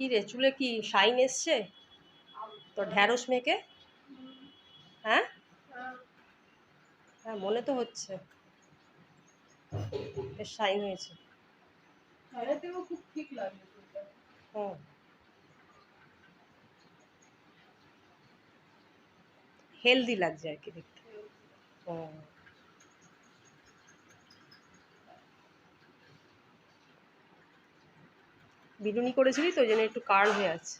কি রে চুলে কি শাইন এসছে? তো ঢ্যাঁড়স মেখে? হ্যাঁ? হ্যাঁ মনে তো হচ্ছে। বেশ শাইন হয়েছে। খুব ঠিক লাগে হুম। হেলদি লাগছে আর কি দেখতে হুম বিনুনি করেছিলি তো ওই জন্য একটু কার্ল হয়ে আছে।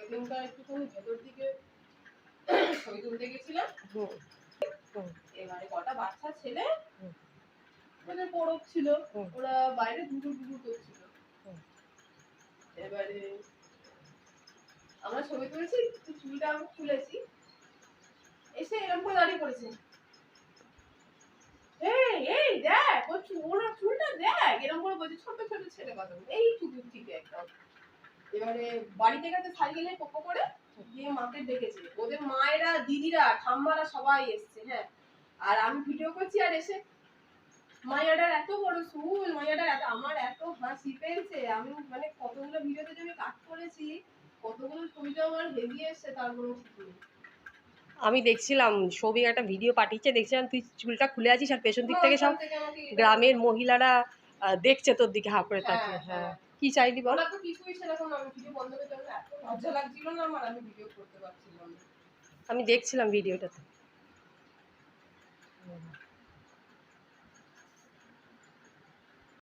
একটুখানি ভেতর দিকে ছবি তুলতে গেছিলাম। এবারে কটা বাচ্চা ছেলে ওদের পরব ছিল। ওরা বাইরে করছিল। এবারে আমরা ছবি তুলেছি একটু চুলটা আমি খুলেছি। এসে এরকম করে দাঁড়িয়ে পড়েছে। এই এই দেখ ও চুল ওর চুলটা দেখ এরকম করে বলছে ছোট ছোট ছেলে কথা এই চুকুর থেকে একদম। এবারে বাড়ি বাড়িতে গেছে সাইকেলে কোপো করে দিয়ে মাকে ডেকেছে। ওদের মায়েরা দিদিরা ঠাম্মারা সবাই এসছে হ্যাঁ। আর আমি ভিডিও করছি আর এসে মায়াটার এত বড় চুল মায়াটার এত আমার এত হাসি পেয়েছে। আমি মানে কতগুলো ভিডিওতে যে আমি কাট করেছি কতগুলো ছবিটা আমার হেভি এসছে তার কোনো ঠিক নেই। আমি দেখছিলাম সৌভিক একটা ভিডিও পাঠিয়েছে দেখছিলাম তুই চুলটা খুলে আছিস আর পেছন দিক থেকে সব ওখান থেকে এটা- গ্রামের মহিলারা দেখছে তোর দিকে হা করে হ্যাঁ, তাকিয়ে হ্যাঁ। হ্যাঁ। কি চাইলি বল? তো কিছুই সেরকম না, আমি ভিডিও বন্ধ করে দিলাম, এত লজ্জা লাগছিল না আমার আমি ভিডিও করতে পারছিলাম আমি দেখছিলাম ভিডিওটাতে।